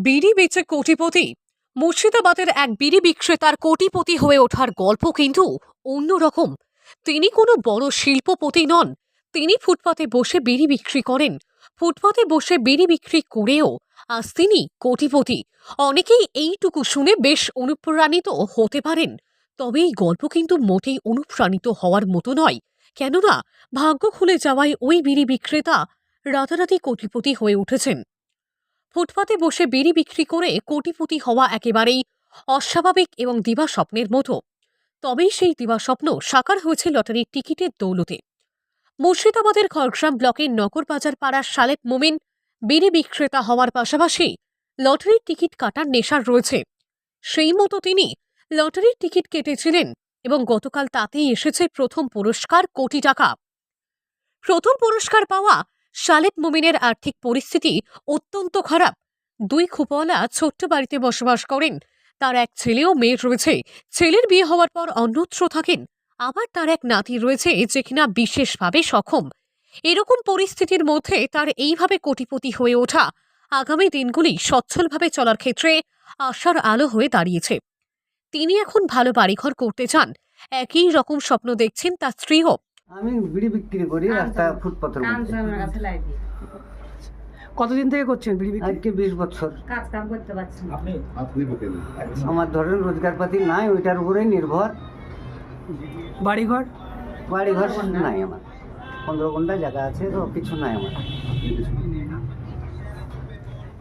বিড়ি বেচে কোটিপতি। মুর্শিদাবাদের এক বিড়ি বিক্রেতার কোটিপতি হয়ে ওঠার গল্প কিন্তু অন্যরকম। তিনি কোনো বড় শিল্পপতি নন। তিনি ফুটপাতে বসে বিড়ি বিক্রি করেন। ফুটপাতে বসে বিড়ি বিক্রি করেও আজ তিনি কোটিপতি। অনেকেই এইটুকু শুনে বেশ অনুপ্রাণিত হতে পারেন। তবে এই গল্প কিন্তু মোটেই অনুপ্রাণিত হওয়ার মতো নয়। কেননা, ভাগ্য খুলে যাওয়ায় ওই বিড়ি বিক্রেতা রাতারাতি কোটিপতি হয়ে উঠেছেন। ফুটপাতে বসে বিড়ি বিক্রি করে কোটিপতি হওয়া একেবারেই অস্বাভাবিক এবং দিবাস্বপ্নের মতো। তবেই সেই দিবাস্বপ্ন সাকার হয়েছে লটারির টিকিটের দৌলতে। মুর্শিদাবাদের খড়গ্রাম ব্লকের নগরবাজার পাড়ার সালেক মোমিন বিড়ি বিক্রেতা হওয়ার পাশাপাশি লটারির টিকিট কাটার নেশার রয়েছে। সেই মতো তিনি লটারির টিকিট কেটেছিলেন এবং গতকাল তাতেই এসেছে প্রথম পুরস্কার কোটি টাকা। প্রথম পুরস্কার পাওয়া শালেক মুমিনের আর্থিক পরিস্থিতি অত্যন্ত খারাপ। দুই খুপওয়ালা ছোট্ট বাড়িতে বসবাস করেন। তার এক ছেলে ও মেয়ে রয়েছে। ছেলের বিয়ে হওয়ার পর অন্যত্র থাকেন। আবার তার এক নাতি রয়েছে যে কিনা বিশেষভাবে সক্ষম। এরকম পরিস্থিতির মধ্যে তার এইভাবে কোটিপতি হয়ে ওঠা আগামী দিনগুলি সচ্ছলভাবে চলার ক্ষেত্রে আশার আলো হয়ে দাঁড়িয়েছে। তিনি এখন ভালো বাড়িঘর করতে চান। একই রকম স্বপ্ন দেখছেন তার স্ত্রীও। আমি বিড়ি বিক্রি করি রাস্তা ফুটপাথের কতদিন থেকে করছেন বিড়ি বিক্রি? আজকে বিশ বছর। কাজ কাম করতে পারছি না। আপনি আমার ধরেন রোজগার পাতি নাই ওইটার উপরেই নির্ভর। বাড়িঘর? বাড়ি ঘর নাই আমার। পনেরো ঘণ্টা জায়গা আছে তো কিছু নাই আমার।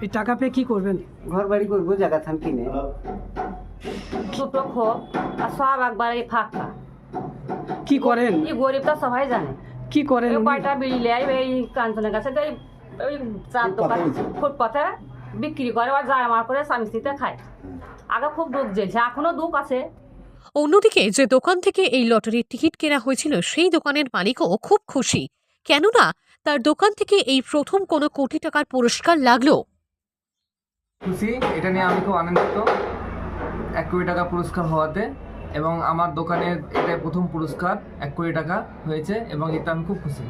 এই টাকা পেয়ে কি করবেন? ঘর বাড়ি করব জায়গা থান কিনে। দুটো খোপ আর সব একবারে ফাঁকা। কি করেন? এই গরিবটা সবাই জানে। কি করেন? কয়টা বিড়ি লেয় এই কাঞ্চনের কাছে ওই চার দোকান ফুটপাতে বিক্রি করে আর যায় আমার করে স্বামী স্ত্রীতে খায়। আগে খুব দুঃখ জ্বলছে এখনও দুঃখ আছে। অন্যদিকে যে দোকান থেকে এই লটারির টিকিট কেনা হয়েছিল সেই দোকানের মালিকও খুব খুশি। কেননা তার দোকান থেকে এই প্রথম কোনো কোটি টাকার পুরস্কার লাগল। খুশি এটা নিয়ে আমি খুব আনন্দিত। এক কোটি টাকা পুরস্কার হওয়াতে এবং আমার দোকানের এটাই প্রথম পুরস্কার এক কোটি টাকা হয়েছে এবং এতে আমি খুব খুশি।